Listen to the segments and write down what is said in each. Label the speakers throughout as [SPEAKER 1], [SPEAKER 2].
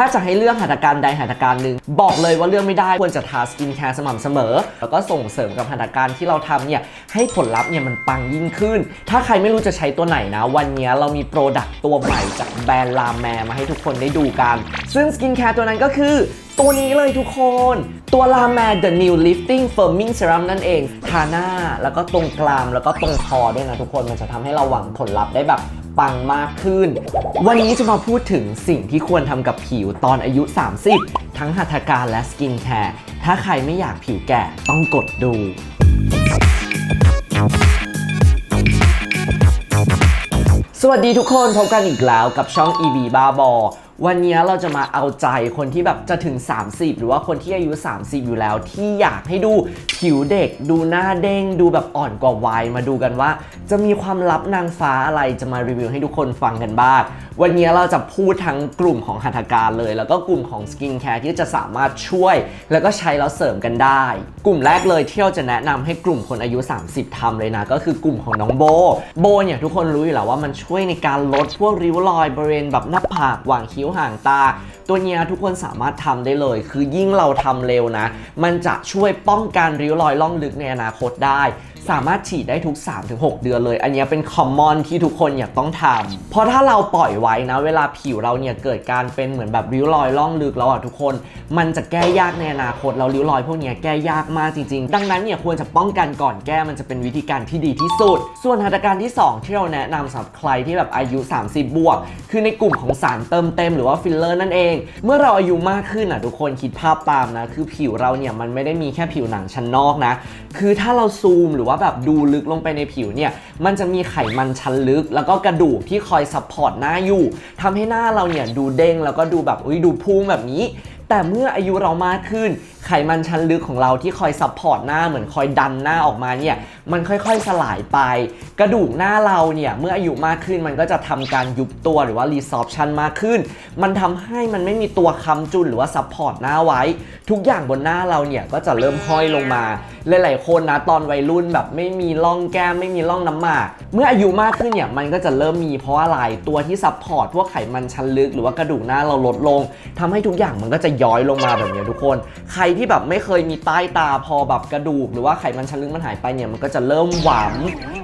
[SPEAKER 1] ถ้าจะให้เลือกหัตถการใดหัตถการหนึ่งบอกเลยว่าเลือกไม่ได้ควรจะทาสกินแคร์สม่ำเสมอ แล้วก็ส่งเสริมกับหัตถการที่เราทำเนี่ยให้ผลลัพธ์เนี่ยมันปังยิ่งขึ้น ถ้าใครไม่รู้จะใช้ตัวไหนนะ วันนี้เรามีโปรดักต์ตัวใหม่จากแบรนด์ลาแมมาให้ทุกคนได้ดูกัน ซึ่งสกินแคร์ตัวนั้นก็คือตัวนี้เลยทุกคน ตัวลาแม The New Lifting Firming Serum นั่นเอง ทาหน้า แล้วก็ตรงกราม แล้วก็ตรงคอด้วยนะทุกคน มันจะทำให้เราหวังผลลัพธ์ได้แบบ ปังมากขึ้น วันนี้จะมาพูดถึงสิ่งที่ควรทำกับผิวตอนอายุ 30 ทั้งหัตถการและสกินแคร์ ถ้าใครไม่อยากผิวแก่ต้องกดดูสวัสดีทุกคนพบกันอีกแล้วกับช่อง EB บาบอ วันนี้เราจะมาเอาใจคนที่แบบจะถึง 30 หรือว่าคนที่อายุ 30 อยู่แล้ว ที่อยากให้ดูผิวเด็ก ดูหน้าเด้ง ดูแบบอ่อนกว่าวัยมาดูกันว่า จะมีความลับนางฟ้าอะไรจะมารีวิวให้ทุกคนฟังกันบ้างวันนี้เราจะพูดทั้งกลุ่มของหัตถการเลย แล้วก็กลุ่มของสกินแคร์ที่จะสามารถช่วย แล้วก็ใช้แล้วเสริมกันได้ กลุ่มแรกเลยที่เราจะแนะนำให้กลุ่มคนอายุ 30ทำเลยนะ ก็คือกลุ่มของน้องโบ โบเนี่ยทุกคนรู้อยู่แล้วว่ามันช่วยในการลดพวกริ้วรอยบริเวณแบบหน้าผากหว่างคิ้วห่างตา ตัวเนี้ทุกคนสามารถทำได้เลย คือยิ่งเราทำเร็วนะ มันจะช่วยป้องกันริ้วรอยล่องลึกในอนาคตได้ สามารถฉีดได้ทุก 3-6 เดือนเลย อันนี้เป็นคอมมอนที่ทุกคนอยากต้องทำเพราะถ้าเราปล่อยไว้นะ เวลาผิวเราเนี่ยเกิดการเป็นเหมือนแบบริ้วรอยล่องลึกแล้วอะทุกคน มันจะแก้ยากในอนาคตแล้วริ้วรอยพวกนี้แก้ยากมากจริงๆ ดังนั้นเนี่ยควรจะป้องกันก่อนแก้มันจะเป็นวิธีการที่ดีที่สุด ส่วนหัตถการที่ 2 ที่เราแนะนำสำหรับใครที่แบบอายุ 30 บวก คือในกลุ่มของสารเติมเต็มหรือว่าฟิลเลอร์นั่นเอง เมื่อเราอายุมากขึ้นอะทุกคนคิดภาพตามนะคือผิวเราเนี่ยมันไม่ได้มีแค่ผิวหนังชั้นนอกนะ คือถ้าเราซูมหรือว่าแบบดูลึกลงไปในผิวเนี่ย มันจะมีไขมันชั้นลึก แล้วก็กระดูกที่คอยซัพพอร์ตหน้าอยู่ทำให้หน้าเราเนี่ยดูเด้งแล้วก็ดูแบบอุ้ยดูพุ่งแบบนี้ แต่เมื่ออายุเรามากขึ้นไขมันชั้นลึกของเราที่คอยซัพพอร์ตหน้าเหมือนคอยดันหน้าออกมาเนี่ยมันค่อยๆสลายไป กระดูกหน้าเราเนี่ยเมื่ออายุมากขึ้นมันก็จะทำการยุบตัวหรือว่ารีซอ t ชันมากขึ้น มันทำให้มันไม่มีตัวค้ำจุนหรือว่าซัพพอร์ตหน้าไว้ ทุกอย่างบนหน้าเราเนี่ยก็จะเริ่มห้อยลงมาหลายๆคนนะตอนวัยรุ่นแบบไม่มีร่องแก้มไม่มีร่องน้ำหมาก เมื่ออายุมากขึ้นเนี่ยมันก็จะเริ่มมีเพราะอะไรตัวที่ซัพพอร์ตพวกไขมันชั้นลึกหรือว่ากระดูกหน้าเราลดลงทำให้ทุกอย่างมันก็จะย้อยลงมาแบบนี้ทุกคนใครที่แบบไม่เคยมีใต้ตาพอแบบกระดูก หรือว่าไขมันชั้นลึกมันหายไปเนี่ยมันก็จะเริ่มหวาม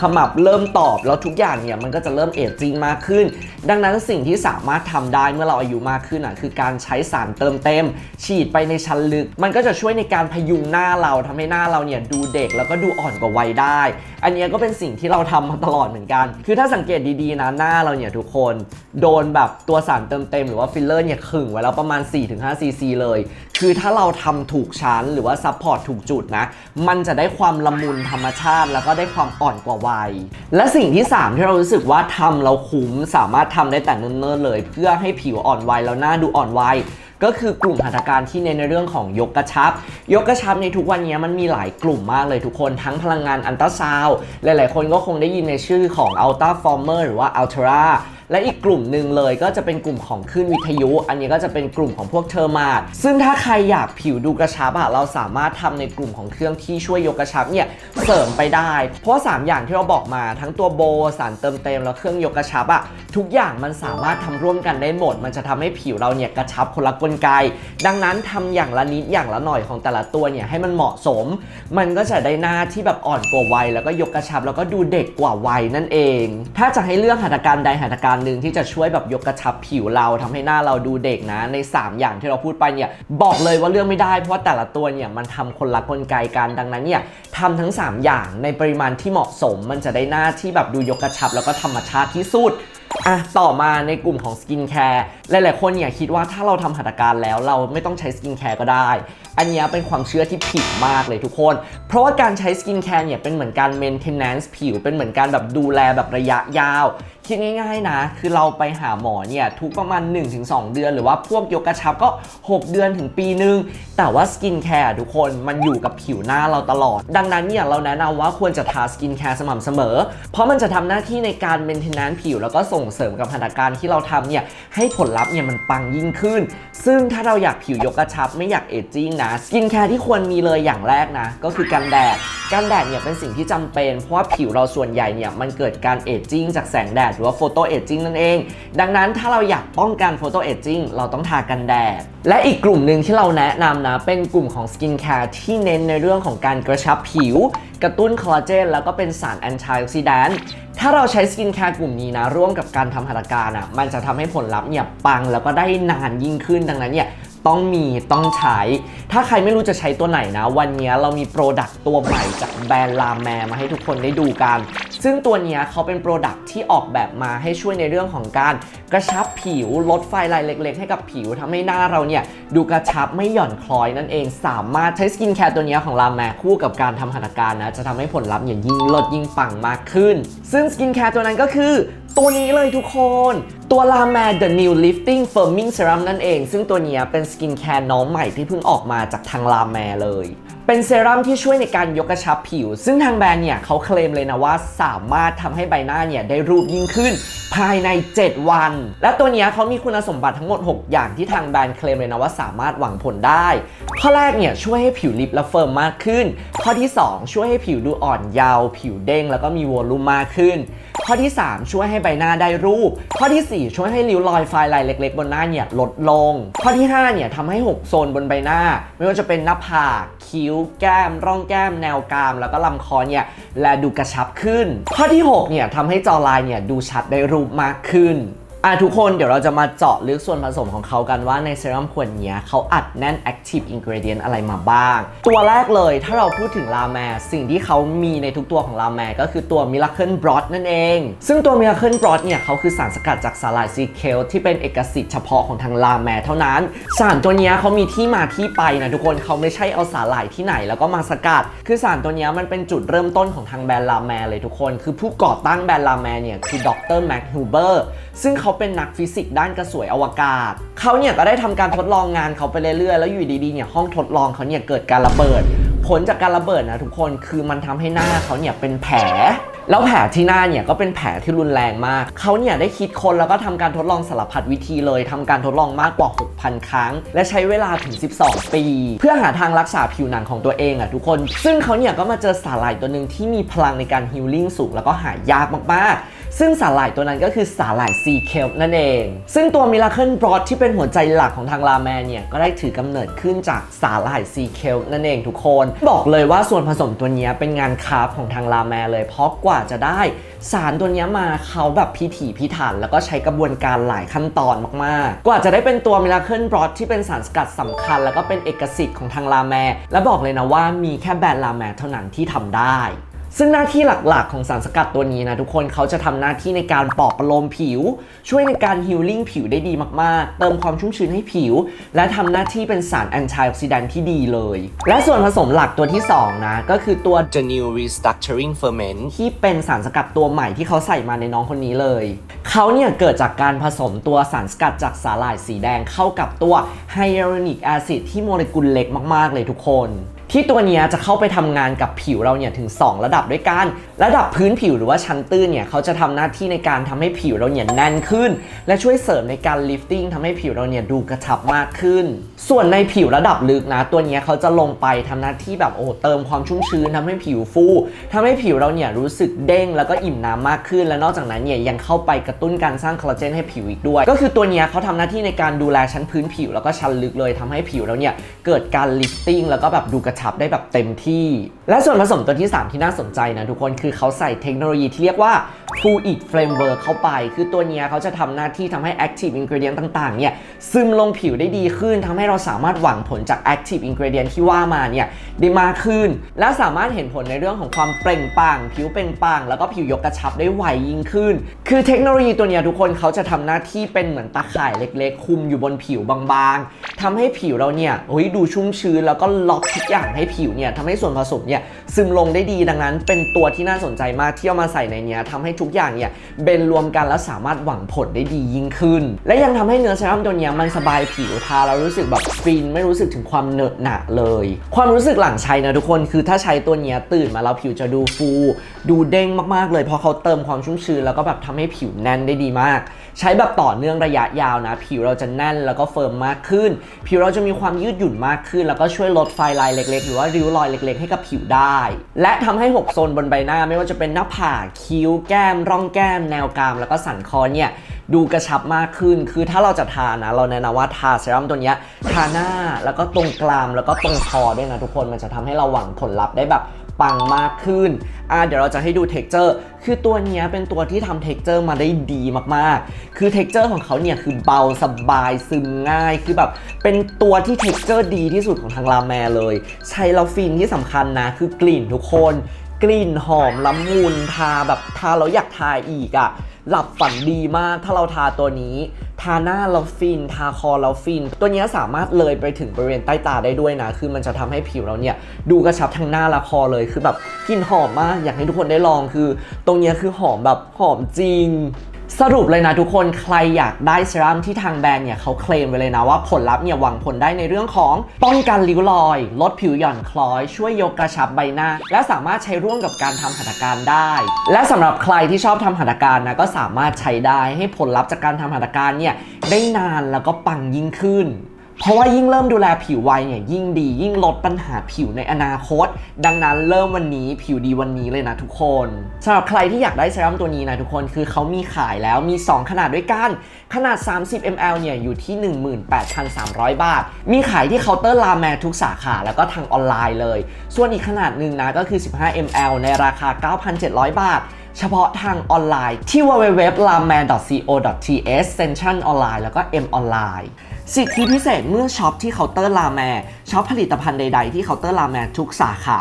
[SPEAKER 1] ขมับเริ่มตอบ แล้วทุกอย่างเนี่ยมันก็จะเริ่มเอจจิ้งมากขึ้น ดังนั้นสิ่งที่สามารถทำได้เมื่อเราอายุมากขึ้นอะคือการใช้สารเติมเต็ม ฉีดไปในชั้นลึก มันก็จะช่วยในการพยุงหน้าเราทำให้หน้าเราเนี่ยดูเด็กแล้วก็ดูอ่อนกว่าวัยได้ อันนี้ก็เป็นสิ่งที่เราทำมาตลอดเหมือนกัน คือถ้าสังเกตดีๆนะหน้าเราเนี่ยทุกคนโดนแบบตัวสารเติมเต็มหรือว่าฟิลเลอร์เนี่ยขึงไว้แล้วประมาณ 4-5ซีซีเลย คือถ้าเราทำถูกชั้นหรือว่าซัพพอร์ตถูกจุดนะ มันจะได้ความละมุนธรรมชาติ แล้วก็ได้ความอ่อนกว่าวัย และสิ่งที่ 3 ที่เรารู้สึกว่าทำเราคุ้มสามารถทำได้แต่เนิ่นๆเลย เพื่อให้ผิวอ่อนวัยแล้วหน้าดูอ่อนวัยก็คือกลุ่มหัตถการที่เน้นในเรื่องของยกกระชับ ยกกระชับในทุกวันนี้มันมีหลายกลุ่มมากเลยทุกคนทั้งพลังงานอันตราซาวด์หลาย ๆ คนก็คงได้ยินในชื่อของ Ultra Former หรือว่า Ultra และอีกกลุ่มหนึ่งเลยก็จะเป็นกลุ่มของคลื่นวิทยุ อันนี้ก็จะเป็นกลุ่มของพวกเทอร์มาดซึ่งถ้าใครอยากผิวดูกระชับอะเราสามารถทำในกลุ่มของเครื่องที่ช่วยยกกระชับเนี่ยเสริมไปได้ เพราะว่าสามอย่างที่เราบอกมาทั้งตัวโบสารเติมเต็มแล้วเครื่องยกกระชับอะทุกอย่างมันสามารถทำร่วมกันได้หมด มันจะทำให้ผิวเราเนี่ยกระชับคนละกลไก ดังนั้นทำอย่างละนิดอย่างละหน่อยของแต่ละตัวเนี่ยให้มันเหมาะสม มันก็จะได้หน้าที่แบบอ่อนกว่าวัยแล้วก็ยกกระชับแล้วก็ดูเด็กกว่าวัยนั่นเอง ถ้าจะให้เลือกหัตถการใดหัตถการหนึ่งที่จะช่วยแบบยกกระชับผิวเราทำให้หน้าเราดูเด็กนะ ใน 3 อย่างที่เราพูดไปเนี่ยบอกเลยว่าเลือกไม่ได้เพราะว่าแต่ละตัวเนี่ยมันทำคนละกลไกกันดังนั้นเนี่ยทำทั้ง 3 อย่างในปริมาณที่เหมาะสม มันจะได้หน้าที่แบบดูยกกระชับ แล้วก็ธรรมชาติที่สุดอะต่อมาในกลุ่มของสกินแคร์หลายๆคนเนี่ยคิดว่าถ้าเราทำหัตถการแล้วเราไม่ต้องใช้สกินแคร์ก็ได้ อันเนี้ยเป็นความเชื่อที่ผิดมากเลยทุกคน เพราะว่าการใช้สกินแคร์เนี่ยเป็นเหมือนการ maintenance ผิว เป็นเหมือนการแบบดูแลแบบระยะยาว คิดง่ายๆนะ คือเราไปหาหมอเนี่ยทุกประมาณ 1-2 เดือน หรือว่าพวกยกกระชับก็ 6 เดือนถึงปีนึง แต่ว่าสกินแคร์ทุกคนมันอยู่กับผิวหน้าเราตลอด ดังนั้นเนี่ยเราแนะนำว่าควรจะทาสกินแคร์สม่ำเสมอ เพราะมันจะทำหน้าที่ในการ maintenance ผิว แล้วก็ส่งเสริมกับหัตถการที่เราทำเนี่ยให้ผลลัพธ์เนี่ยมันปังยิ่งขึ้น ซึ่งถ้าเราอยากผิวยกกระชับไม่อยากเอจจิ้งนะสกินแคร์ที่ควรมีเลยอย่างแรกนะก็คือกันแดดกันแดดเนี่ยเป็นสิ่งที่จำเป็นเพราะว่าผิวเราส่วนใหญ่เนี่ยมันเกิดการเอจจิ้งจากแสงแดดหรือว่าโฟโตเอจจิ้งนั่นเอง ดังนั้นถ้าเราอยากป้องกันโฟโตเอจจิ้งเราต้องทากันแดด และอีกกลุ่มหนึ่งที่เราแนะนำนะ เป็นกลุ่มของสกินแคร์ที่เน้นในเรื่องของการกระชับผิว กระตุ้นคอลลาเจนแล้วก็เป็นสารแอนตี้ออกซิแดนต์ถ้าเราใช้สกินแคร์กลุ่มนี้นะ ร่วมกับการทำหัตถการอะมันจะทำให้ผลลัพธ์เนี่ยปังแล้วก็ได้นานยิ่งขึ้นดังนั้นเนี่ยต้องมีต้องใช้ ถ้าใครไม่รู้จะใช้ตัวไหนนะ วันนี้เรามีโปรดักต์ตัวใหม่จากแบรนด์ลาแมมาให้ทุกคนได้ดูกัน ซึ่งตัวเนี้ยเขาเป็นโปรดักต์ที่ออกแบบมาให้ช่วยในเรื่องของการกระชับผิวลดไฟลายเล็ก ๆ ให้กับผิวทำให้หน้าเราเนี่ยดูกระชับไม่หย่อนคล้อยนั่นเอง สามารถใช้สกินแคร์ตัวนี้ของลาแมคู่กับการทำหัตถการนะจะทำให้ผลลัพธ์เนี่ยยิ่งลดยิ่งปังมากขึ้น ซึ่งสกินแคร์ตัวนั้นก็คือตัวนี้เลยทุกคน ตัวลาแม The New Lifting Firming Serum นั่นเอง ซึ่งตัวนี้เป็นสกินแคร์น้องใหม่ที่เพิ่งออกมาจากทางลาแมเลย เป็นเซรั่มที่ช่วยในการยกกระชับผิว ซึ่งทางแบรนด์เนี่ยเขาเคลมเลยนะว่าสามารถทำให้ใบหน้าเนี่ยได้รูปยิ่งขึ้น ภายใน 7 วัน และตัวเนี้ยเขามีคุณสมบัติทั้งหมด 6 อย่างที่ทางแบรนด์เคลมเลยนะว่าสามารถหวังผลได้ ข้อแรกเนี่ยช่วยให้ผิวลิปและเฟิร์มมากขึ้น ข้อที่ 2 ช่วยให้ผิวดูอ่อนเยาว์ผิวเด้งแล้วก็มีวอลลุ่มมากขึ้น ข้อที่ 3 ช่วยให้ใบหน้าได้รูป ข้อทีสี่ 4 ช่วยให้ริ้วรอยไฟลายเล็ก ๆ บนหน้าเนี่ยลดลง ข้อที่5เนี่ยทำให้6โซนบนใบหน้า ไม่ว่าจะเป็นหน้าผากคิ้วแก้ม ร่องแก้ม แนวกราม แล้วก็ลำคอเนี่ยแลดูกระชับขึ้น ข้อที่6เนี่ยทำให้จอลายเนี่ยดูชัดได้รูปมากขึ้น อะทุกคนเดี๋ยวเราจะมาเจาะลึกส่วนผสมของเขากันว่าในเซรั่มขวดนี้เขาอัดแน่น Active Ingredient อะไรมาบ้าง ตัวแรกเลยถ้าเราพูดถึงลาแมสิ่งที่เขามีในทุกตัวของลาแมก็คือตัว Miracle Broth นั่นเอง ซึ่งตัว Miracle Broth เนี่ยเขาคือสารสกัดจากสาหร่ายซีเคลที่เป็นเอกสิทธิ์เฉพาะของทางลาแมเท่านั้น สารตัวนี้เขามีที่มาที่ไปนะทุกคนเขาไม่ใช่เอาสาหร่ายที่ไหนแล้วก็มาสกัด คือสารตัวนี้มันเป็นจุดเริ่มต้นของทางแบรนด์ลาแมเลยทุกคน คือผู้ก่อตั้งแบรนด์ลาแมเนี่ยคือดรแม็กฮูเบอร์ซึ่งเขาเป็นนักฟิสิกส์ด้านกระสวยอวกาศ เขาเนี่ยก็ได้ทำการทดลองงานเขาไปเรื่อยๆ แล้วอยู่ดีๆ เนี่ยห้องทดลองเขาเนี่ยเกิดการระเบิด ผลจากการระเบิดนะทุกคนคือมันทำให้หน้าเขาเนี่ยเป็นแผล แล้วแผลที่หน้าเนี่ยก็เป็นแผลที่รุนแรงมาก เขาเนี่ยได้คิดคนแล้วก็ทำการทดลองสารพัดวิธีเลยทำการทดลองมากกว่า 6,000 ครั้ง และใช้เวลาถึง 12 ปี เพื่อหาทางรักษาผิวหนังของตัวเองอะทุกคน ซึ่งเขาเนี่ยก็มาเจอสาหร่ายตัวหนึ่งที่มีพลังในการฮิลลิ่งสูงแล้วก็หายากมากๆ ซึ่งสาหร่ายตัวนั้นก็คือสาหร่ายซีเคลนั่นเอง ซึ่งตัวมิราเคิลบรอดที่เป็นหัวใจหลักของทางราแมนเนี่ย ก็ได้ถือกำเนิดขึ้นจากสาหร่ายซีเคลนั่นเองทุกคน บอกเลยว่าส่วนผสมตัวนี้เป็นงานคราฟของทางราแมนเลย เพราะกว่าจะได้สารตัวนี้มาเขาแบบพิถีพิถัน แล้วก็ใช้กระบวนการหลายขั้นตอนมากๆ กว่าจะได้เป็นตัวมิราเคิลบรอดที่เป็นสารสกัดสำคัญ แล้วก็เป็นเอกสิทธิ์ของทางราแมร์และบอกเลยนะว่ามีแค่แบรนด์ราแมร์เท่านั้นที่ทำได้ ซึ่งหน้าที่หลักๆ ของสารสกัดตัวนี้นะทุกคนเขาจะทำหน้าที่ในการปลอบประโลมผิว ช่วยในการฮิลลิ่งผิวได้ดีมากๆ เติมความชุ่มชื้นให้ผิว และทำหน้าที่เป็นสารแอนตี้ออกซิแดนต์ที่ดีเลย และส่วนผสมหลักตัวที่ 2 นะ ก็คือตัว The New Restructuring Ferment ที่เป็นสารสกัดตัวใหม่ที่เขาใส่มาในน้องคนนี้เลย เขาเนี่ยเกิดจากการผสมตัวสารสกัดจากสาหร่ายสีแดงเข้ากับตัวไฮยาลูรอนิกแอซิดที่โมเลกุลเล็กมากๆเลยทุกคน ที่ตัวเนี้ยจะเข้าไปทำงานกับผิวเราเนี่ยถึง 2 ระดับด้วยกัน ระดับพื้นผิวหรือว่าชั้นตื้นเนี่ยเขาจะทำหน้าที่ในการทำให้ผิวเราเนี่ยแน่นขึ้น และช่วยเสริมในการลิฟติ้งทำให้ผิวเราเนี่ยดูกระชับมากขึ้นส่วนในผิวระดับลึกนะ ตัวนี้เขาจะลงไปทำหน้าที่แบบโอ้เติมความชุ่มชื้นทำให้ผิวฟูทำให้ผิวเราเนี่ยรู้สึกเด้งแล้วก็อิ่มน้ำมากขึ้น และนอกจากนั้นเนี่ยยังเข้าไปกระตุ้นการสร้างคอลลาเจนให้ผิวอีกด้วย ก็คือตัวนี้เขาทำหน้าที่ในการดูแลชั้นพื้นผิวแล้วก็ชั้นลึกเลยทำให้ผิวเราเนี่ยเกิดการลิฟติ้งแล้วก็แบบดูกระชับได้แบบเต็มที่ และส่วนผสมตัวที่ 3 ที่น่าสนใจนะทุกคนคือเขาใส่เทคโนโลยีที่เรียกว่า Fluid Framework เข้าไป คือตัวเนี้ยเขาจะทำหน้าที่ทำให้ Active Ingredient ต่างๆ เนี่ย ซึมลงผิวได้ดีขึ้นทำให้เราสามารถหวังผลจาก Active Ingredient ที่ว่ามาเนี่ย ได้มากขึ้น และสามารถเห็นผลในเรื่องของความเปล่งปลั่งผิวเปล่งปลั่งแล้วก็ผิวยกกระชับได้ไวยิ่งขึ้น คือเทคโนโลยีตัวเนี้ยทุกคนเขาจะทำหน้าที่เป็นเหมือนตาข่ายเล็ก ๆ คุมอยู่บนผิวบางๆทำให้ผิวเราเนี่ยเฮ้ยดูชุ่มชื้นแล้วก็ล็อกทุกอย่างให้ผิวเนี่ยทำให้ส่วนผสมเนี่ยซึมลงได้ดีดังนั้น เป็นตัวที่น่าสนใจมากที่เอามาใส่ในเนี้ยทำให้ทุกอย่างเนี่ยเบนรวมกันแล้วสามารถหวังผลได้ดียิ่งขึ้น และยังทำให้เนื้อเซรั่มตัวนี้มันสบายผิวทาแล้วรู้สึกแบบฟินไม่รู้สึกถึงความเหนอะหนะเลย ความรู้สึกหลังใช้นะทุกคนคือถ้าใช้ตัวนี้ตื่นมาแล้วผิวจะดูฟู ดูเด้งมากๆเลยเพราะเขาเติมความชุ่มชื้นแล้วก็แบบทำให้ผิวแน่นได้ดีมาก ใช้แบบต่อเนื่องระยะยาวนะ ผิวเราจะแน่นแล้วก็เฟิร์มมากขึ้น ผิวเราจะมีความยืดหยุ่นมากขึ้น แล้วก็ช่วยลดไฟลายเล็กๆ หรือว่าริ้วรอยเล็ก ๆ ให้กับผิวได้ และทำให้ 6 โซนบนใบหน้าไม่ว่าจะเป็นหน้าผากคิ้วแก้ม ร่องแก้ม แนวกราม แล้วก็สันคอเนี่ยดูกระชับมากขึ้น คือถ้าเราจะทานะ เราแนะนำว่าทาเซรั่มตัวเนี้ยทาหน้าแล้วก็ตรงกรามแล้วก็ตรงคอด้วยนะทุกคนมันจะทำให้เราหวังผลลัพธ์ได้แบบ ปังมากขึ้นอ่าเดี๋ยวเราจะให้ดูเท็กเจอร์คือตัวนี้เป็นตัวที่ทำเท็กเจอร์มาได้ดีมากๆ คือเท็กเจอร์ของเขาเนี่ยคือเบาสบายซึมง่าย คือแบบเป็นตัวที่เท็กเจอร์ดีที่สุดของทางราแมเลย ใช้แล้วฟินที่สำคัญนะคือกลิ่นทุกคน กลิ่นหอมละมุนทาแบบทาแล้วอยากทาอีกอะ่ะ หลับฝันดีมากถ้าเราทาตัวนี้ ทาหน้าเราฟิน ทาคอเราฟิน ตัวนี้สามารถเลยไปถึงบริเวณใต้ตาได้ด้วยนะ คือมันจะทำให้ผิวเราเนี่ย ดูกระชับทั้งหน้าและคอเลยคือแบบกลิ่นหอมมาก อยากให้ทุกคนได้ลองคือ ตรงนี้คือหอมแบบหอมจริง สรุปเลยนะทุกคนใครอยากได้เซรั่มที่ทางแบรนด์เนี่ยเขาเคลมไว้เลยนะว่าผลลัพธ์เนี่ยหวังผลได้ในเรื่องของป้องกันริ้วรอย ลดผิวหย่อนคล้อย ช่วยยกกระชับใบหน้า และสามารถใช้ร่วมกับการทำหัตถการได้ และสำหรับใครที่ชอบทำหัตถการนะก็สามารถใช้ได้ให้ผลลัพธ์จากการทำหัตถการเนี่ยได้นานแล้วก็ปังยิ่งขึ้น เพราะว่ายิ่งเริ่มดูแลผิวไวเนี่ยยิ่งดี ยิ่งลดปัญหาผิวในอนาคต ดังนั้นเริ่มวันนี้ผิวดีวันนี้เลยนะทุกคนสำหรับใครที่อยากได้เซรั่มตัวนี้นะทุกคนคือเขามีขายแล้วมี 2 ขนาดด้วยกัน ขนาด 30 ml เนี่ยอยู่ที่ 18,300 บาท มีขายที่เคาน์เตอร์ลาแมทุกสาขาแล้วก็ทางออนไลน์เลย ส่วนอีกขนาดหนึ่งนะก็คือ 15 ml ในราคา 9,700 บาทเฉพาะทางออนไลน์ที่ www.laman.co.th Central ออนไลน์แล้วก็ M ออนไลน์ สิทธิพิเศษเมื่อช็อปที่เคาน์เตอร์ลาแมช็อปผลิตภัณฑ์ใด ๆ ที่เคาน์เตอร์ลาแมทุกสาขา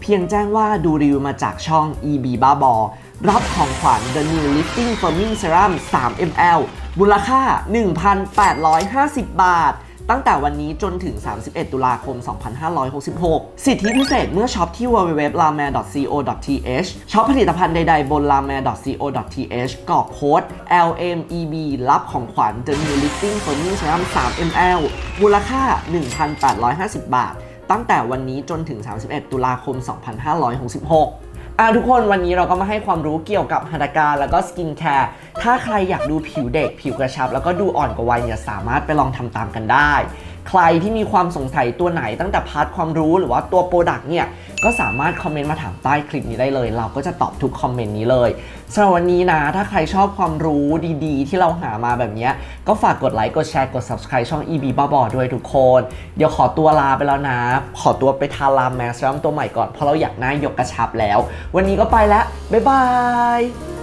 [SPEAKER 1] เพียงแจ้งว่าดูรีวิวมาจากช่อง EB บ้าบอรับของขวัญ The New Lifting Firming Serum 3 ml มูลค่า 1,850 บาท ตั้งแต่วันนี้จนถึง 31 ตุลาคม 2566 สิทธิพิเศษเมื่อช็อปที่ www.lame.co.th ช็อปผลิตภัณฑ์ใดๆ บน lame.co.th กรอกโค้ด LMEB รับของขวัญ The New Lifting Firming Serum 3 ml มูลค่า 1,850 บาท ตั้งแต่วันนี้จนถึง 31 ตุลาคม 2566 อะทุกคนวันนี้เราก็มาให้ความรู้เกี่ยวกับหัตถการแล้วก็สกินแคร์ ถ้าใครอยากดูผิวเด็กผิวกระชับ แล้วก็ดูอ่อนกว่าวัยเนี่ยสามารถไปลองทำตามกันได้ ใครที่มีความสงสัยตัวไหนตั้งแต่พาร์ทความรู้หรือว่าตัวโปรดักต์เนี่ย ก็สามารถคอมเมนต์มาถามใต้คลิปนี้ได้เลย เราก็จะตอบทุกคอมเมนต์นี้เลยสำหรับวันนี้นะ ถ้าใครชอบความรู้ดีๆ ที่เราหามาแบบเนี้ยก็ฝากกดไลค์กดแชร์กด subscribe ช่อง EB บ้าบอด้วยทุกคน เดี๋ยวขอตัวลาไปแล้วนะ ขอตัวไปทาลามแมสรัมตัวใหม่ก่อนเพราะเราอยากหน้ายกกระชับแล้ว วันนี้ก็ไปแล้วบ๊ายบาย